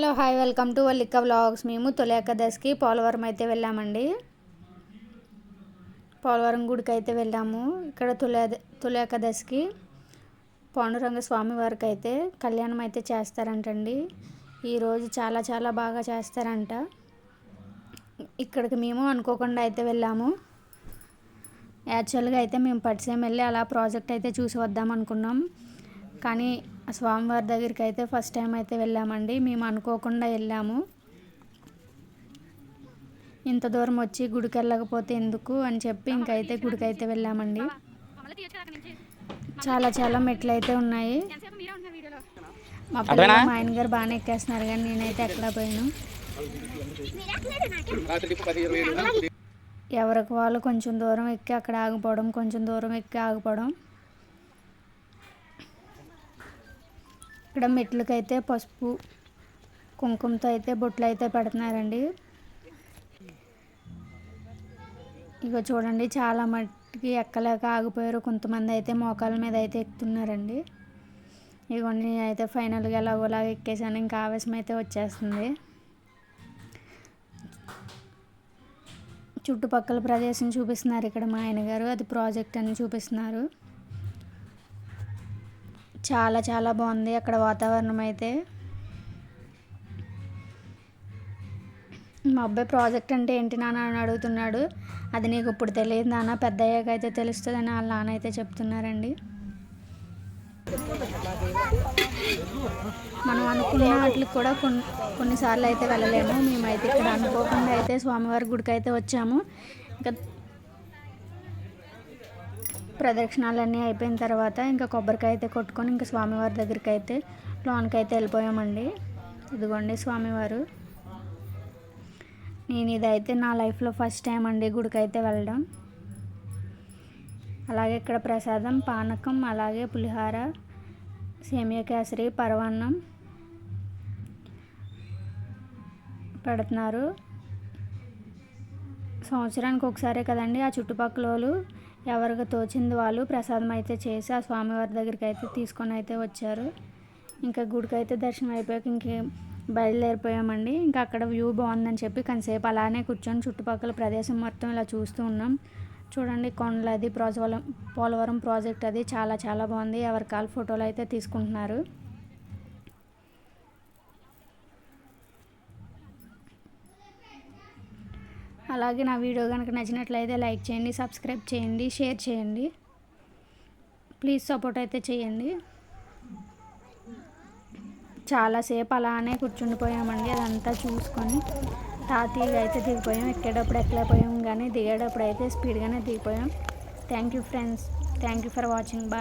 Hello hi welcome to Vallikka vlogs. మేము తొలి ఏకాదశికి పోలవరం అయితే వెళ్ళామండి. పోలవరం గుడికి అయితే వెళ్ళాము. ఇక్కడ తొలి తొలి ఏకాదశికి పాండురంగ స్వామి వారికి అయితే కళ్యాణం అయితే చేస్తారంటండి. ఈరోజు చాలా చాలా బాగా చేస్తారంట. ఇక్కడికి మేము అనుకోకుండా అయితే వెళ్ళాము. యాక్చువల్గా అయితే మేము పట్సేం వెళ్ళి అలా ప్రాజెక్ట్ అయితే చూసి వద్దాం అనుకున్నాం. కానీ స్వామివారి దగ్గరికి అయితే ఫస్ట్ టైం అయితే వెళ్ళామండి. మేము అనుకోకుండా వెళ్ళాము. ఇంత దూరం వచ్చి గుడికి వెళ్ళకపోతే ఎందుకు అని చెప్పి ఇంకైతే గుడికి అయితే వెళ్ళామండి. చాలా చాలా మెట్లు అయితే ఉన్నాయి. మా పిల్లలు మా ఆయన గారు బాగానే ఎక్కేస్తున్నారు కానీ నేనైతే ఎక్కడ పోయాను. ఎవరికి వాళ్ళు కొంచెం దూరం ఎక్కి అక్కడ ఆగిపోవడం కొంచెం దూరం ఎక్కి ఆగిపోవడం. ఇక్కడ మెట్లకైతే పసుపు కుంకుమతో అయితే బొట్లు అయితే పెడుతున్నారండి. ఇక చూడండి చాలా మట్టికి ఎక్కలేక ఆగిపోయారు. కొంతమంది అయితే మోకాల మీద అయితే ఎక్కుతున్నారండి. ఇవన్నీ అయితే ఫైనల్గా ఎలాగోలాగ ఎక్కేసాను. ఇంకా ఆవేశం అయితే వచ్చేస్తుంది. చుట్టుపక్కల ప్రదేశం చూపిస్తున్నారు ఇక్కడ మా ఆయన గారు. అది ప్రాజెక్ట్ అని చూపిస్తున్నారు. చాలా చాలా బాగుంది అక్కడ వాతావరణం అయితే. మా అబ్బాయి ప్రాజెక్ట్ అంటే ఏంటి నాన్న అని అడుగుతున్నాడు. అది నీకు ఇప్పుడు తెలియదు నాన్న పెద్ద అయ్యాక అయితే తెలుస్తుందని వాళ్ళ నాన్న అయితే చెప్తున్నారండి. మనం అనుకున్న వాటికి కూడా కొన్ని కొన్నిసార్లు అయితే వెళ్ళలేము. మేమైతే ఇక్కడ అనుకోకుండా అయితే స్వామివారి గుడికి అయితే వచ్చాము. ఇంకా ప్రదక్షిణాలన్నీ అయిపోయిన తర్వాత ఇంకా కొబ్బరికాయ అయితే కొట్టుకొని ఇంకా స్వామివారి దగ్గరికి అయితే లోనికి అయితే వెళ్ళిపోయామండి. ఇదిగోండి స్వామివారు. నేను ఇదైతే నా లైఫ్లో ఫస్ట్ టైం అండి గుడికి అయితే వెళ్ళడం. అలాగే ఇక్కడ ప్రసాదం పానకం అలాగే పులిహార సేమియా కేసరి పరవాన్నం పెడుతున్నారు. సంవత్సరానికి ఒకసారే కదండి ఆ చుట్టుపక్కల వాళ్ళు ఎవరికి తోచింది వాళ్ళు ప్రసాదం అయితే చేసి ఆ స్వామివారి దగ్గరికి అయితే తీసుకొని అయితే వచ్చారు. ఇంకా గుడికి అయితే దర్శనం అయిపోయాక ఇంకే బయలుదేరిపోయామండి. ఇంకా అక్కడ వ్యూ బాగుందని చెప్పి కొంతసేపు అలానే కూర్చొని చుట్టుపక్కల ప్రదేశం మొత్తం ఇలా చూస్తూ ఉన్నాం. చూడండి కొండలు అది ప్రోజవలం పోలవరం ప్రాజెక్ట్ అది చాలా చాలా బాగుంది. ఎవరికాల ఫోటోలు అయితే తీసుకుంటున్నారు. అలాగే నా వీడియో కనుక నచ్చినట్లయితే లైక్ చేయండి సబ్స్క్రైబ్ చేయండి షేర్ చేయండి. ప్లీజ్ సపోర్ట్ అయితే చేయండి. చాలాసేపు అలానే కూర్చుండిపోయామండి అదంతా చూసుకొని తాతీగా అయితే దిగిపోయాం ఎక్కేటప్పుడు ఎక్కలేకపోయాం కానీ దిగేటప్పుడు అయితే స్పీడ్గానే దిగిపోయాం. Thank you friends thank you for watching bye